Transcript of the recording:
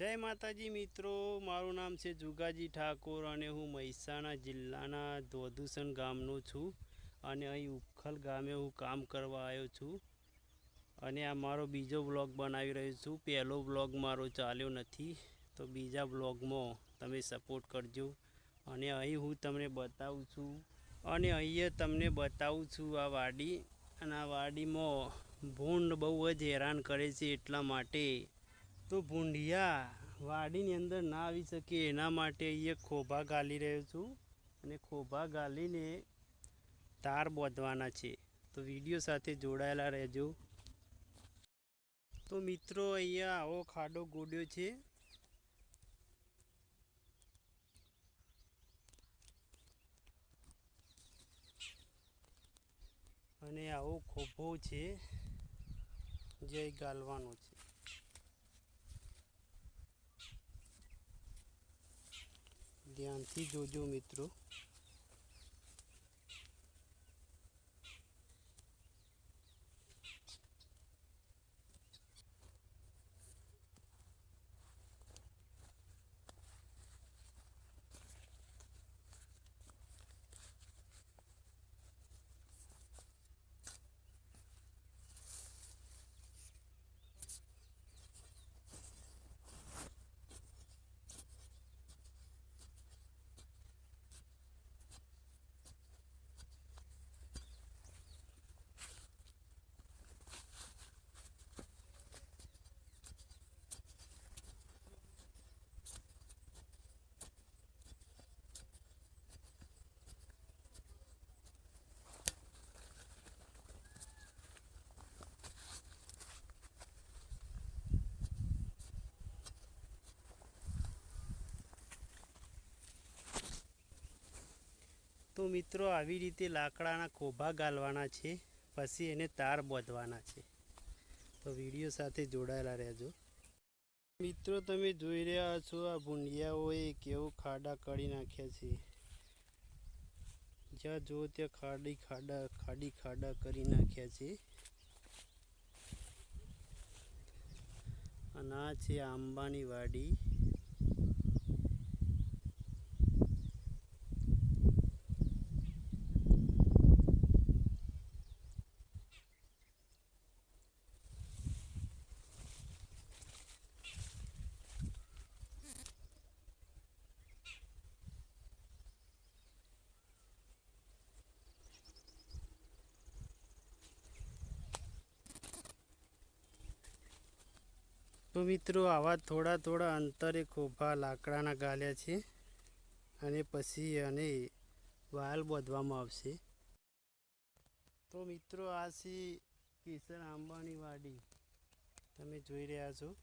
જય માતાજી મિત્રો, મારું નામ છે જુગાજી ઠાકોર અને હું મહેસાણા જિલ્લાના ધોધુસણ ગામનો છું અને અહીં ઉખલ ગામે હું કામ કરવા આવ્યો છું અને આ મારો બીજો બ્લોગ બનાવી રહ્યો છું. પહેલો બ્લોગ મારો ચાલ્યો નથી, તો બીજા બ્લોગમાં તમે સપોર્ટ કરજો અને અહીં હું તમને બતાવું છું અને અહીંયા તમને બતાવું છું આ વાડી અને આ વાડીમાં ભૂંડ બહુ જ હેરાન કરે છે એટલા માટે તો ભૂંડિયા વાડીની અંદર ના આવી શકે એના માટે અહીંયા ખોભા ગાલી રહ્યો છું. અને ખોભા ગાલીને તાર બોધવાના છે. તો વીડિયો સાથે જોડાયેલા રહેજો. તો મિત્રો અહીંયા આવો ખાડો ગોડ્યો છે. અને આવો ખોભો છે. જે ગાલવાનો છે. ધ્યાનથી જોજો મિત્રો મિત્રો આવી રીતે લાકડાના ખોભા ગાલવાના છે, પછી એને તાર બોધવાના છે. તો વીડિયો સાથે જોડાયેલા રહેજો. મિત્રો, તમે જોઈ રહ્યા છો આ ભૂંડિયાઓએ કેવું ખાડા કાઢી નાખ્યા છે, જ્યાં જો ત્યાં ખાડી ખાડા ખાડી ખાડા કરી નાખ્યા છે. અને છે આંબાની વાડી. તો મિત્રો, આવા થોડા થોડા અંતરે ખોભા લાકડાના ગાલ્યા છે અને પછી અને વાલ બાંધવામાં આવશે. તો મિત્રો, આ છે કેસર આંબાની વાડી. તમે જોઈ રહ્યા છો.